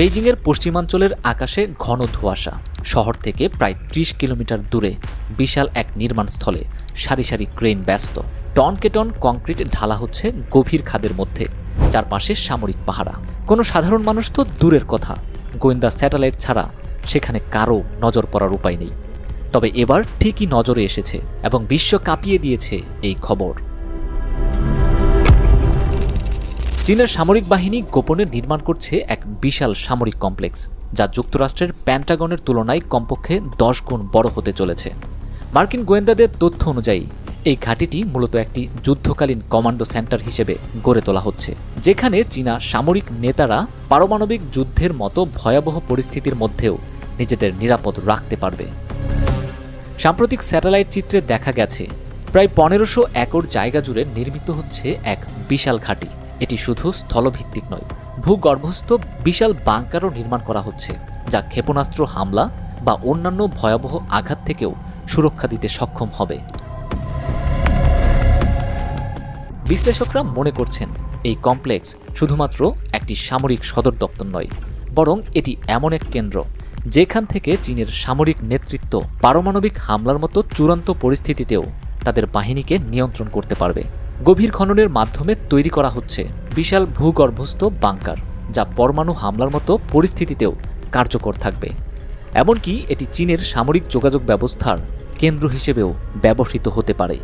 বেইজিংয়ের পশ্চিমাঞ্চলের আকাশে ঘন ধোঁয়াশা। শহর থেকে প্রায় ত্রিশ কিলোমিটার দূরে বিশাল এক নির্মাণস্থলে সারি সারি ক্রেন ব্যস্ত। টন কংক্রিট ঢালা হচ্ছে গভীর খাদের মধ্যে, চারপাশে সামরিক পাহারা। কোনো সাধারণ মানুষ তো দূরের কথা, গোয়েন্দা স্যাটেলাইট ছাড়া সেখানে কারও নজর পড়ার উপায় নেই। তবে এবার ঠিকই নজরে এসেছে এবং বিশ্ব কাঁপিয়ে দিয়েছে এই খবর। চীনের সামরিক বাহিনী গোপনে নির্মাণ করছে এক বিশাল সামরিক কমপ্লেক্স, যা যুক্তরাষ্ট্রের প্যান্টাগনের তুলনায় কমপক্ষে দশ গুণ বড় হতে চলেছে। মার্কিন গোয়েন্দাদের তথ্য অনুযায়ী, এই ঘাঁটিটি মূলত একটি যুদ্ধকালীন কমান্ডো সেন্টার হিসেবে গড়ে তোলা হচ্ছে, যেখানে চীনা সামরিক নেতারা পারমাণবিক যুদ্ধের মতো ভয়াবহ পরিস্থিতির মধ্যেও নিজেদের নিরাপদ রাখতে পারবে। সাম্প্রতিক স্যাটেলাইট চিত্রে দেখা গেছে, প্রায় পনেরোশো একর জায়গা জুড়ে নির্মিত হচ্ছে এক বিশাল ঘাঁটি। এটি শুধু স্থলভিত্তিক নয়, ভূগর্ভস্থ বিশাল বাংকারও নির্মাণ করা হচ্ছে, যা ক্ষেপণাস্ত্র হামলা বা অন্যান্য ভয়াবহ আঘাত থেকেও সুরক্ষা দিতে সক্ষম হবে। বিশ্লেষকরা মনে করছেন, এই কমপ্লেক্স শুধুমাত্র একটি সামরিক সদর দপ্তর নয়, বরং এটি এমন এক কেন্দ্র, যেখান থেকে চীনের সামরিক নেতৃত্ব পারমাণবিক হামলার মতো চূড়ান্ত পরিস্থিতিতেও তাদের বাহিনীকে নিয়ন্ত্রণ করতে পারবে। গভীর খননের মাধ্যমে তৈরি করা হচ্ছে বিশাল ভূগর্ভস্থ বাংকার, যা পরমাণু হামলার মতো পরিস্থিতিতেও কার্যকর থাকবে। এমনকি এটি চীনের সামরিক যোগাযোগ ব্যবস্থার কেন্দ্র হিসেবেও ব্যবহৃত হতে পারে,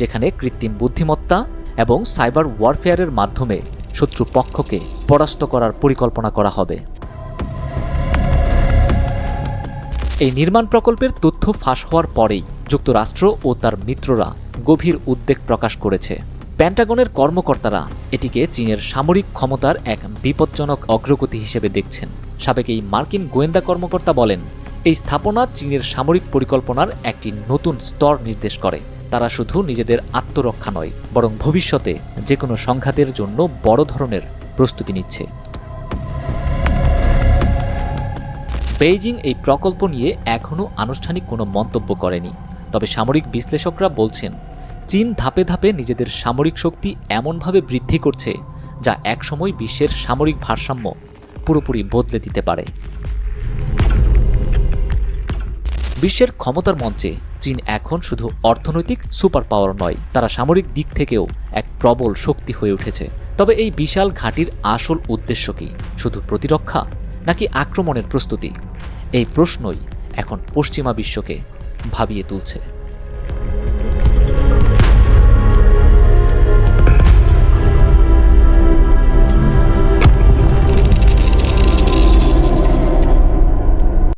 যেখানে কৃত্রিম বুদ্ধিমত্তা এবং সাইবার ওয়ারফেয়ারের মাধ্যমে শত্রু পক্ষকে পরাস্ত করার পরিকল্পনা করা হবে। এই নির্মাণ প্রকল্পের তথ্য ফাঁস হওয়ার পরেই যুক্তরাষ্ট্র ও তার মিত্ররা গভীর উদ্বেগ প্রকাশ করেছে। প্যান্টাগনের কর্মকর্তারা এটিকে চীনের সামরিক ক্ষমতার এক বিপজ্জনক অগ্রগতি হিসেবে দেখছেন। সাবেক এই মার্কিন গোয়েন্দা কর্মকর্তা বলেন, এই স্থাপনা চীনের সামরিক পরিকল্পনার একটি নতুন স্তর নির্দেশ করে। তারা শুধু নিজেদের আত্মরক্ষা নয়, বরং ভবিষ্যতে যে কোনো সংঘাতের জন্য বড় ধরনের প্রস্তুতি নিচ্ছে। বেইজিং এই প্রকল্প নিয়ে এখনও আনুষ্ঠানিক কোনো মন্তব্য করেনি। তবে সামরিক বিশ্লেষকরা বলছেন, চীন ধাপে ধাপে নিজেদের সামরিক শক্তি এমনভাবে বৃদ্ধি করছে যা একসময় বিশ্বের সামরিক ভারসাম্য পুরোপুরি বদলে দিতে পারে। বিশ্বের ক্ষমতার মঞ্চে চীন এখন শুধু অর্থনৈতিক সুপার পাওয়ার নয়, তারা সামরিক দিক থেকেও এক প্রবল শক্তি হয়ে উঠেছে। তবে এই বিশাল ঘাঁটির আসল উদ্দেশ্য কি? শুধু প্রতিরক্ষা নাকি আক্রমণের প্রস্তুতি? এই প্রশ্নই এখন পশ্চিমা বিশ্বকে ভাবিয়ে তুলছে।